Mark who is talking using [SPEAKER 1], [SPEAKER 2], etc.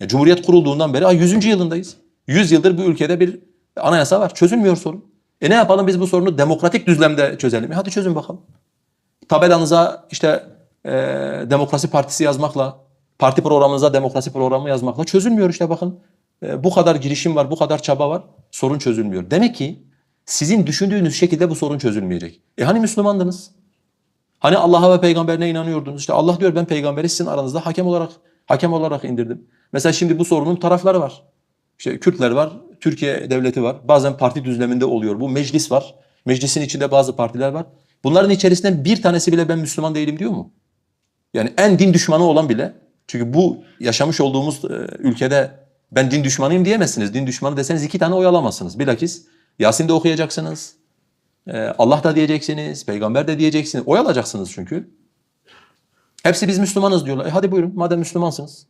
[SPEAKER 1] Ya Cumhuriyet kurulduğundan beri ay 100. yılındayız. 100 yıldır bu ülkede bir anayasa var. Çözülmüyor sorun. E ne yapalım biz bu sorunu demokratik düzlemde çözelim. E hadi çözün bakalım. Tabelanıza işte e, demokrasi partisi yazmakla, parti programınıza demokrasi programı yazmakla çözülmüyor işte bakın. E, bu kadar girişim var, bu kadar çaba var. Sorun çözülmüyor. Demek ki sizin düşündüğünüz şekilde bu sorun çözülmeyecek. E hani Müslümandınız? Hani Allah'a ve peygamberine inanıyordunuz? İşte Allah diyor ben peygamberi sizin aranızda hakem olarak hakem olarak indirdim. Mesela şimdi bu sorunun tarafları var. İşte Kürtler var, Türkiye devleti var. Bazen parti düzleminde oluyor. Bu meclis var. Meclisin içinde bazı partiler var. Bunların içerisinden bir tanesi bile ben Müslüman değilim diyor mu? Yani en din düşmanı olan bile. Çünkü bu yaşamış olduğumuz e, ülkede ben din düşmanıyım diyemezsiniz. Din düşmanı deseniz iki tane oy alamazsınız. Bilakis Yasin de okuyacaksınız. E, Allah da diyeceksiniz, peygamber de diyeceksiniz. Oy alacaksınız çünkü. Hepsi biz Müslümanız diyorlar. E hadi buyurun madem Müslümansınız.